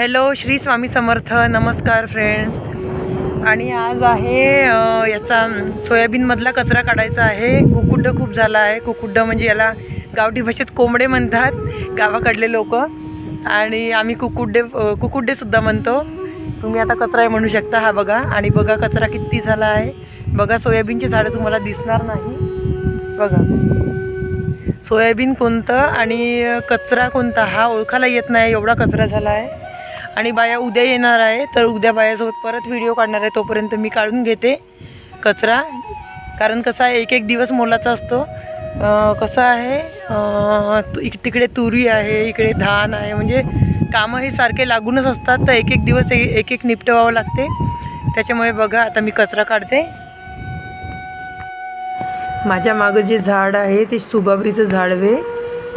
Hello Shri Swami Samarth नमस्कार friends आणि आज आहे याचा सोयाबीनमधला कचरा काढायचा आहे. कुकुड्ड खूप झाला आहे. कुकुड्ड म्हणजे याला गावठी भाषेत कोंबडे म्हणतात गावाकडले लोक. आणि आम्ही कुकुड्डे कुकुड्डेसुद्धा म्हणतो. तुम्ही आता कचरा आहे म्हणू शकता हा बघा. आणि बघा कचरा किती झाला आहे. बघा सोयाबीनची झाडं तुम्हाला दिसणार नाही. बघा. सोयाबीन कोणतं आणि कचरा कोणता हा ओळखायला येत नाही. एवढा कचरा झाला आहे. आणि बाया उद्या येणार आहे तर उद्या बायासोबत परत व्हिडिओ काढणार आहे तोपर्यंत मी काढून घेते कचरा. कारण कसा आहे एक एक दिवस मोलाचा असतो. कसं आहे तु- इक- तिकडे तुरी आहे इकडे धान आहे म्हणजे कामं हे सारखे लागूनच असतात तर एक एक दिवस एक एक निपटवावं लागते. त्याच्यामुळे बघा आता मी कचरा काढते. माझ्या मागं जे झाड आहे ते सुबाबरीचं झाडवे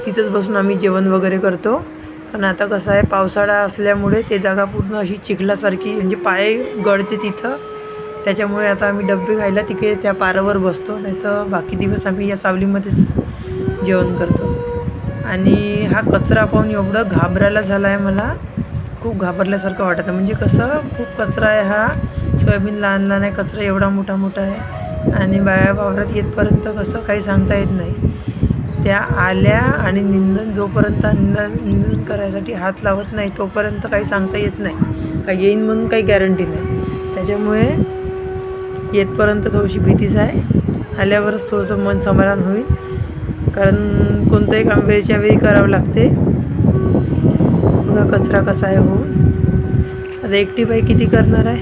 तिथंच बसून आम्ही जेवण वगैरे करतो. पण आता कसं आहे पावसाळा असल्यामुळे ते जागा पूर्ण अशी चिखलासारखी म्हणजे पाय गळते तिथं. त्याच्यामुळे आता आम्ही डबे खायला तिकडे त्या पारावर बसतो नाही तर बाकी दिवस आम्ही या सावलीमध्येच जेवण करतो. आणि हा कचरा पाहून एवढं घाबरायला झाला आहे मला खूप घाबरल्यासारखं वाटतं. म्हणजे कसं खूप कचरा आहे हा. सोयाबीन लहान लहान आहे कचरा एवढा मोठा मोठा आहे. आणि बाया वावरात येतपर्यंत कसं काही सांगता येत नाही. त्या आल्या आणि निंदन जोपर्यंत निंदन निंदन करायसाठी हात लावत नाही तोपर्यंत काही सांगता येत नाही. काही येईन म्हणून काही गॅरंटी नाही. त्याच्यामुळे येतपर्यंत थोडीशी भीतीच आहे. आल्यावरच थोडंसं मन समाधान होईल. कारण कोणतंही काम वेळच्या वेळी करावं लागते. पुन्हा कचरा कसा आहे हो आता एकटी बाई किती करणार आहे?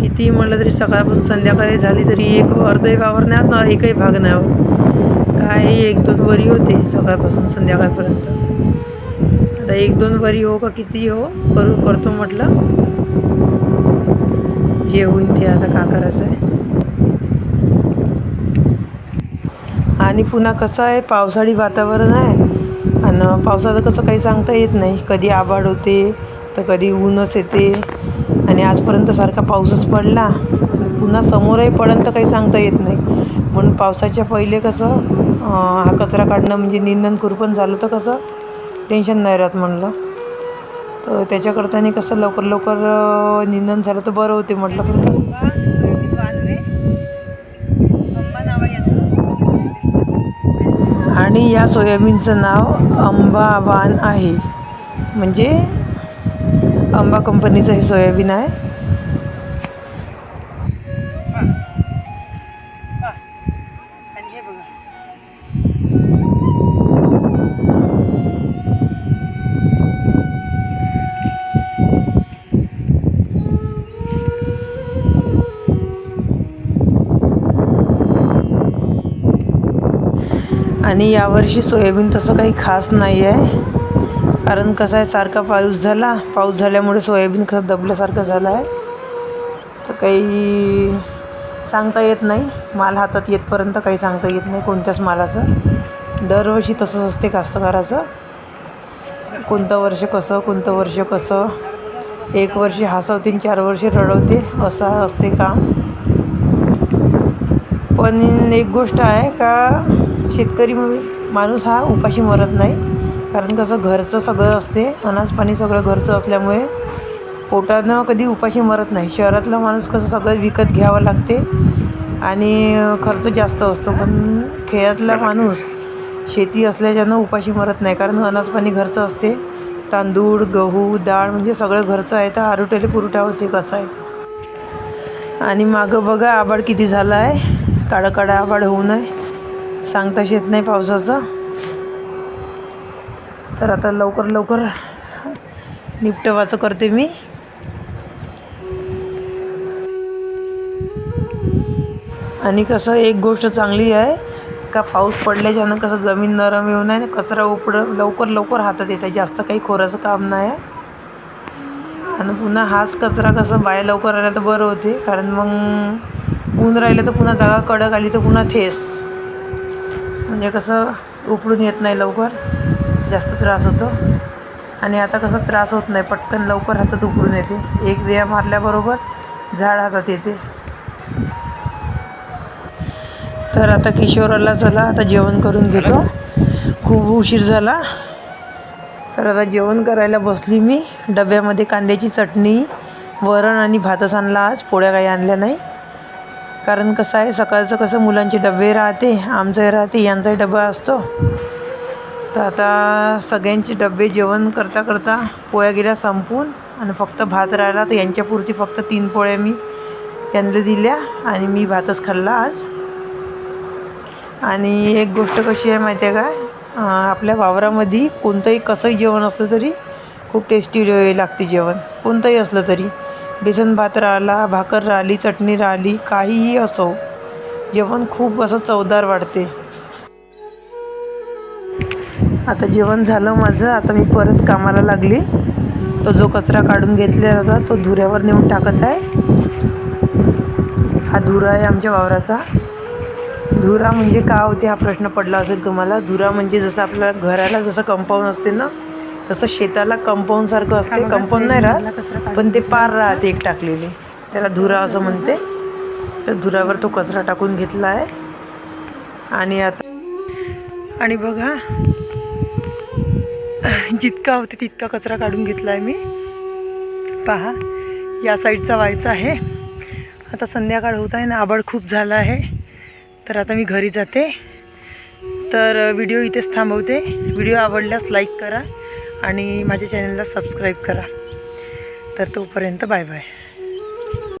किती म्हणलं तरी सकाळपासून संध्याकाळी झाली तरी एक अर्धही वावर नाही होत ना एकही भाग नाही होत. काय एक दोन वरी होते सकाळपासून संध्याकाळपर्यंत. आता एक दोन वरी हो का किती हो करू करतो म्हटलं. जे होईल ते आता का करायचं आहे आणि पुन्हा कसं आहे पावसाळी वातावरण आहे. आणि पावसाचं कसं काही सांगता येत नाही. कधी आभाळ होते तर कधी ऊनच येते. आणि आजपर्यंत सारखा पाऊसच पडला. आणि पुन्हा समोरही पडन तर काही सांगता येत नाही. म्हणून पावसाच्या पहिले कसं हा कचरा काढणं म्हणजे निंदन खुरपण झालं तर कसं? टेन्शन नाही राहत म्हणलं. तर त्याच्याकरताने कसं लवकर लवकर निंदन झालं तर बरं होते म्हटलं. पण आणि या सोयाबीनचं नाव अंबावान आहे. म्हणजे अंबा कंपनीचं हे सोयाबीन आहे. आणि आणि यावर्षी सोयाबीन तसं काही खास नाही आहे कारण कसं आहे सारखा पाऊस झाला. पाऊस झाल्यामुळे सोयाबीन कसं दबल्यासारखं झालं आहे तर काही सांगता येत नाही. माल हातात येतपर्यंत काही सांगता येत नाही कोणत्याच मालाचं. दरवर्षी तसंच असते कास्तकाराचं. कोणतं वर्ष कसं कोणतं वर्ष कसं. एक वर्षी हसवते चार वर्ष रडवते असं असते काम. पण एक गोष्ट आहे का शेतकरी माणूस हा उपाशी मरत नाही. कारण कसं घरचं सगळं असते. अनाज पाणी सगळं घरचं असल्यामुळे पोटानं कधी उपाशी मरत नाही. शहरातला माणूस कसं सगळं विकत घ्यावं लागते आणि खर्च जास्त असतो. पण खेड्यातला माणूस शेती असल्याच्यानं उपाशी मरत नाही. कारण अनाज पाणी घरचं असते. तांदूळ गहू डाळ म्हणजे सगळं घरचं आहे. तर आरोट्याला पुरवठा होते कसं आहे? आणि मागं बघा आबाड किती झाला आहे काळं काळं आबाड होऊ नये सांगताच येत नाही पावसाचं. तर आता लवकर लवकर निपटवाचं करते मी. आणि कसं एक गोष्ट चांगली आहे का पाऊस पडल्याच्यानं कसं जमीन नरम येऊ नये कचरा उपडं लवकर लवकर हातात येत आहे. जास्त काही खोराचं काम नाही आहे. आणि पुन्हा हाच कचरा कसं बाया लवकर आला तर बरं होते. कारण मग ऊन राहिलं तर पुन्हा जागा कडक आली तर पुन्हा थेस. म्हणजे कसं उपडून येत नाही लवकर जास्त त्रास होतो. आणि आता कसं त्रास होत नाही पटकन लवकर हातात उकळून येते. एक वेळा मारल्याबरोबर झाड हातात येते. तर आता किशोराला चला आता जेवण करून घेतो. खूप उशीर झाला. तर आता जेवण करायला बसली मी. डब्यामध्ये कांद्याची चटणी वरण आणि भातच आणला आज. पोळ्या काही आणल्या नाही. कारण कसं आहे सकाळचं कसं मुलांचे डबे राहते आमचंही राहते यांचाही डबा असतो. तर आता सगळ्यांचे डबे जेवण करता करता पोळ्या गेल्या संपून आणि फक्त भात राहिला तर यांच्यापुरती फक्त तीन पोळ्या मी यांना दिल्या आणि मी भातच खाल्ला आज. आणि एक गोष्ट कशी आहे माहिती आहे का? आपल्या वावरामध्ये कोणतंही कसंही जेवण असलं तरी खूप टेस्टी लागते जेवण. कोणतंही असलं तरी. बेसन भात राहिला भाकर राहिली चटणी राहिली काहीही असो. जेवण खूप असं चवदार वाढते आता जेवण झालं माझं. आता मी परत कामाला लागली. तो जो कचरा काढून घेतलेला होता तो धुऱ्यावर नेऊन टाकत आहे. हा धुरा आहे आमच्या वावराचा. धुरा म्हणजे का होते हा प्रश्न पडला असेल तुम्हाला. धुरा म्हणजे जसं आपल्या घराला जसं कंपाऊंड असते ना तसं शेताला कंपाऊंड सारखं असते कंपाऊंड नाही राहत पण ते पार राहते एक टाकलेले. त्याला धुरा असं म्हणते. तर धुरावर तो कचरा टाकून घेतला आहे. आणि आता आणि बघा जितका होते तितका कचरा काढून घेतला आहे मी. पहा या साईडचा व्हायचा आहे. आता संध्याकाळ होत आहे ना आबाळ खूप झाला आहे. तर आता मी घरी जाते. तर व्हिडिओ इथेच थांबवते. व्हिडिओ आवडल्यास लाईक करा. आणि माझ्या चॅनलला सबस्क्राईब करा. तर तोपर्यंत बाय बाय.